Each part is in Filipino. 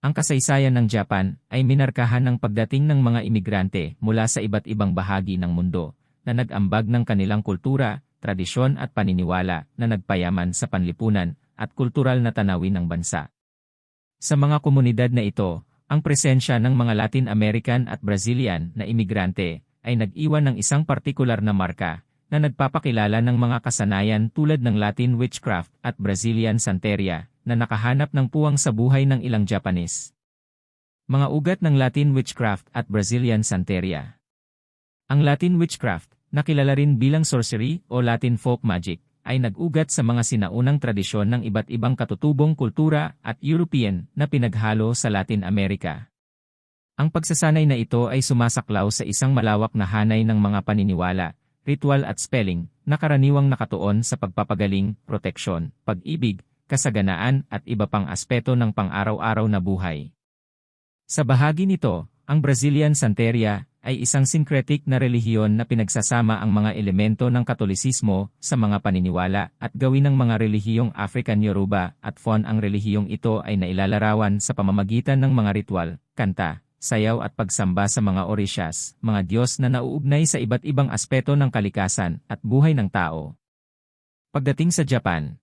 Ang kasaysayan ng Japan ay minarkahan ng pagdating ng mga imigrante mula sa iba't ibang bahagi ng mundo na nag-ambag ng kanilang kultura, tradisyon at paniniwala na nagpayaman sa panlipunan at kultural na tanawin ng bansa. Sa mga komunidad na ito, ang presensya ng mga Latin American at Brazilian na imigrante ay nag-iwan ng isang partikular na marka na nagpapakilala ng mga kasanayan tulad ng Latin witchcraft at Brazilian santeria na nakahanap ng puwang sa buhay ng ilang Japanese. Mga ugat ng Latin witchcraft at Brazilian santeria. Ang Latin witchcraft, na kilala rin bilang sorcery o Latin folk magic, ay nag-ugat sa mga sinaunang tradisyon ng iba't ibang katutubong kultura at European na pinaghalo sa Latin America. Ang pagsasanay na ito ay sumasaklaw sa isang malawak na hanay ng mga paniniwala, ritual at spelling, na karaniwang nakatuon sa pagpapagaling, proteksyon, pag-ibig, kasaganaan at iba pang aspeto ng pang-araw-araw na buhay. Sa bahagi nito, ang Brazilian Santeria ay isang syncretic na relihiyon na pinagsasama ang mga elemento ng Katolisismo sa mga paniniwala at gawin ng mga relihiyong African Yoruba at Fon ang relihiyong ito ay nailalarawan sa pamamagitan ng mga ritual, kanta, sayaw at pagsamba sa mga orishas, mga Diyos na nauugnay sa iba't ibang aspeto ng kalikasan at buhay ng tao. Pagdating sa Japan,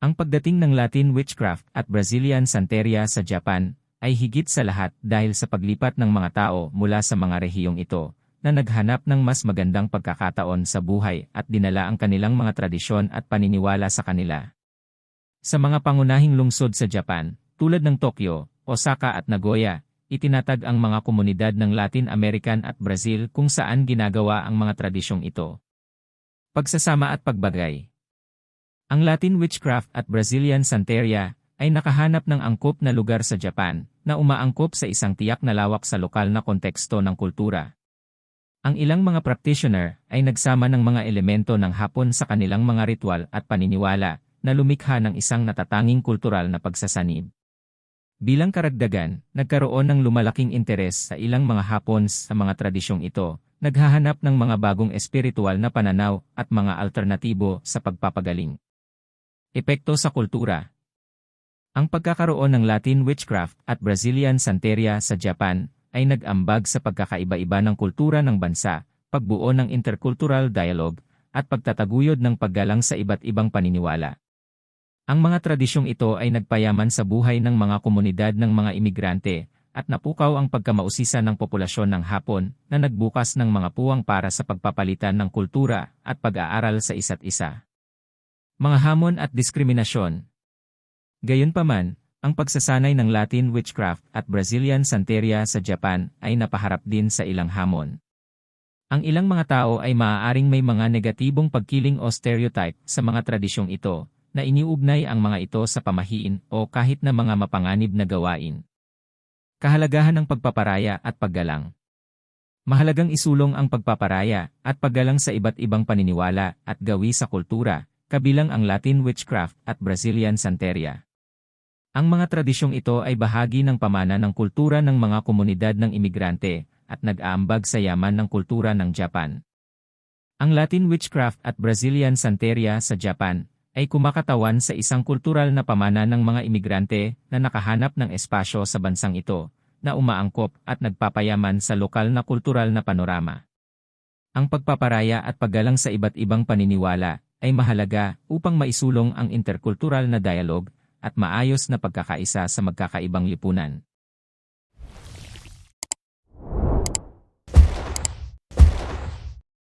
ang pagdating ng Latin witchcraft at Brazilian santeria sa Japan ay higit sa lahat dahil sa paglipat ng mga tao mula sa mga rehiyong ito na naghanap ng mas magandang pagkakataon sa buhay at dinala ang kanilang mga tradisyon at paniniwala sa kanila. Sa mga pangunahing lungsod sa Japan, tulad ng Tokyo, Osaka at Nagoya, itinatag ang mga komunidad ng Latin American at Brazil kung saan ginagawa ang mga tradisyong ito. Pagsasama at pagbagay ang Latin witchcraft at Brazilian santeria ay nakahanap ng angkop na lugar sa Japan na umaangkop sa isang tiyak na lawak sa lokal na konteksto ng kultura. Ang ilang mga practitioner ay nagsama ng mga elemento ng Hapon sa kanilang mga ritual at paniniwala na lumikha ng isang natatanging kultural na pagsasanib. Bilang karagdagan, nagkaroon ng lumalaking interes sa ilang mga Hapons sa mga tradisyong ito, naghahanap ng mga bagong espiritual na pananaw at mga alternatibo sa pagpapagaling. Epekto sa kultura Ang pagkakaroon ng Latin witchcraft at Brazilian santeria sa Japan ay nag-ambag sa pagkakaiba-iba ng kultura ng bansa, pagbuo ng intercultural dialogue, at pagtataguyod ng paggalang sa iba't ibang paniniwala. Ang mga tradisyong ito ay nagpayaman sa buhay ng mga komunidad ng mga imigrante at napukaw ang pagkamausisan ng populasyon ng Hapon na nagbukas ng mga puwang para sa pagpapalitan ng kultura at pag-aaral sa isa't isa. Mga hamon at diskriminasyon. Gayunpaman, ang pagsasanay ng Latin witchcraft at Brazilian santeria sa Japan ay napaharap din sa ilang hamon. Ang ilang mga tao ay maaaring may mga negatibong pagkiling o stereotype sa mga tradisyong ito, na iniugnay ang mga ito sa pamahiin o kahit na mga mapanganib na gawain. Kahalagahan ng pagpaparaya at paggalang. Mahalagang isulong ang pagpaparaya at paggalang sa iba't ibang paniniwala at gawi sa kultura, kabilang ang Latin witchcraft at Brazilian santeria. Ang mga tradisyong ito ay bahagi ng pamana ng kultura ng mga komunidad ng imigrante at nag-aambag sa yaman ng kultura ng Japan. Ang Latin witchcraft at Brazilian santeria sa Japan ay kumakatawan sa isang kultural na pamana ng mga imigrante na nakahanap ng espasyo sa bansang ito, na umaangkop at nagpapayaman sa lokal na kultural na panorama. Ang pagpaparaya at paggalang sa iba't ibang paniniwala ay mahalaga upang maisulong ang interkultural na dialog at maayos na pagkakaisa sa magkakaibang lipunan.